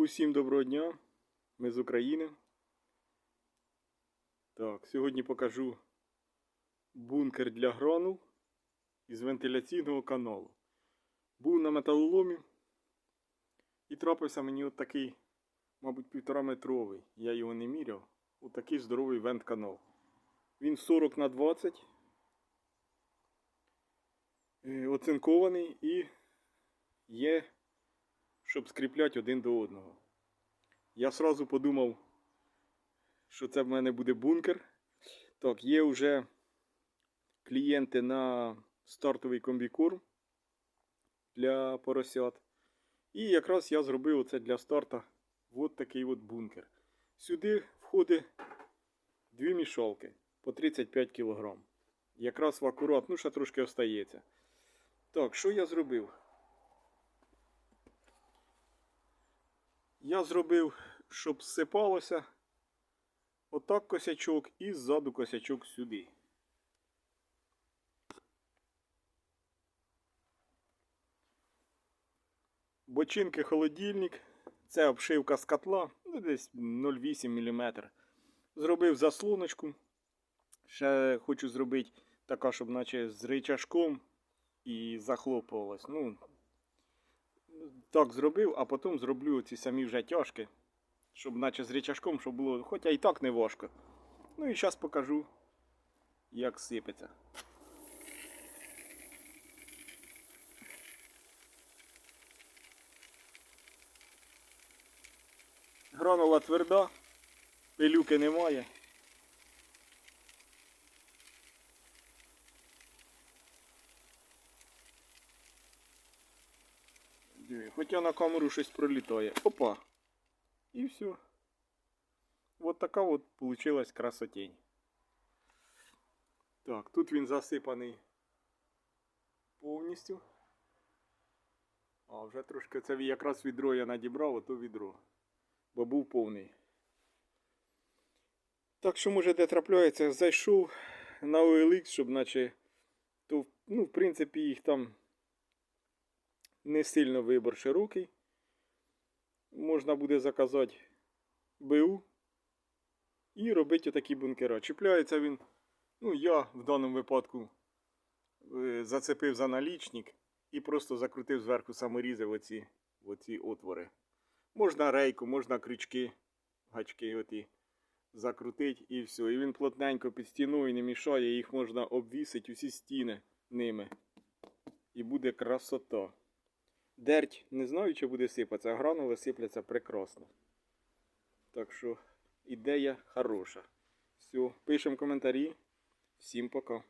Усім доброго дня. Ми з України. Так, сьогодні покажу бункер для гранул із вентиляційного каналу. Був на металоломі і трапився мені от такий, мабуть, півтора метровий. Я його не міряв. Отакий здоровий вент-канал. Він 40 на 20. е, Оцинкований і є щоб скріпляти один до одного. Я сразу подумав, що це в мене буде бункер. Так, є вже клієнти на стартовий комбікорм для поросят. І якраз я зробив оце для старта от такий от бункер. Сюди входить дві мішалки по 35 кг. Якраз в акурат, ну ще трошки остається. Так, що я зробив? Я зробив, щоб зсипалося отак косячок і ззаду косячок сюди. Бочинки холодильник. Це обшивка з котла, ну, десь 0,8 мм. Зробив заслоночку. Ще хочу зробити така, щоб наче з ричажком і захлопувалась. Ну, так зробив, а потім зроблю ці самі вже тяжки, щоб наче з річашком, щоб було, хоча і так не важко. Ну і зараз покажу, як сипеться. Гранула тверда, пилюки немає. Диви, Хоча на камеру щось пролітає. Опа. І все. Вот така от получилась красотень. Так, тут він засипаний повністю. А, вже трошки це якраз відро я надібрав, ото відро. Бо був повний. Так що, може, де трапляється, зайшов на OLX, щоб наче. То, ну, в принципі, їх там не сильно вибор широкий. Можна буде заказати БУ і робити отакі бункера. Чіпляється він, ну я в даному випадку е, зацепив за налічник і просто закрутив зверху саморізи в оці, в оці отвори. Можна рейку, можна крючки, гачки оті закрутити і все. І він плотненько під стіною не мішає, їх можна обвісити усі стіни ними. І буде красота. Дерть не знаю, чи буде сипатися, а гранули сипляться прекрасно. Так що ідея хороша. Все, пишемо коментарі. Всім пока.